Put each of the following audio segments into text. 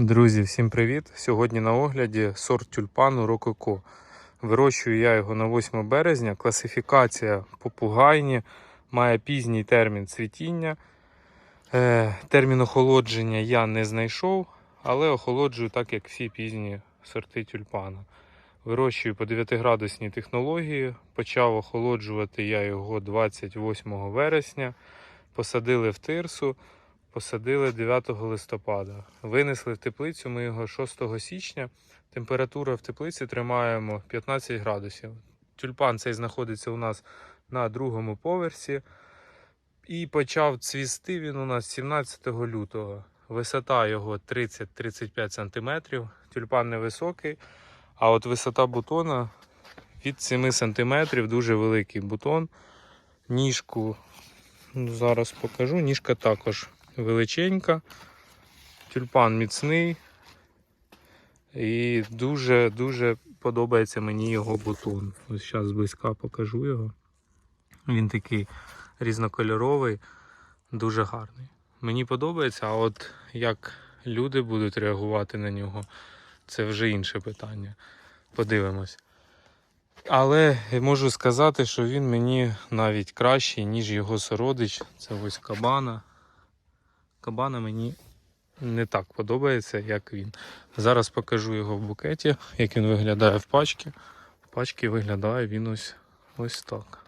Друзі, всім привіт! Сьогодні на огляді сорт тюльпану Рококо. Вирощую я його на 8 березня. Класифікація попугайні, має пізній термін цвітіння. Е, термін охолодження я не знайшов, але охолоджую так, як всі пізні сорти тюльпана. Вирощую по 9-градусній технології. Почав охолоджувати я його 28 вересня. Посадили в тирсу. Посадили 9 листопада. Винесли в теплицю ми його 6 січня. Температура в теплиці тримаємо 15 градусів. Тюльпан цей знаходиться у нас на другому поверсі. І почав цвісти він у нас 17 лютого. Висота його 30-35 см. Тюльпан невисокий. А от висота бутона від 7 см, дуже великий бутон. Ніжку ну, зараз покажу. Ніжка також величенька, тюльпан міцний. І дуже-дуже подобається мені його бутон. Ось зараз зблизька покажу його. Він такий різнокольоровий, дуже гарний. Мені подобається, а от як люди будуть реагувати на нього, це вже інше питання. Подивимось. Але можу сказати, що він мені навіть кращий, ніж його сородич. Це ось кабана. Кабана мені не так подобається, як він. Зараз покажу його в букеті, як він виглядає в пачці. В пачці виглядає він ось, ось так.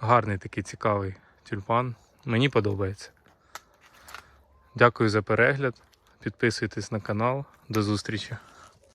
Гарний такий цікавий тюльпан. Мені подобається. Дякую за перегляд. Підписуйтесь на канал. До зустрічі.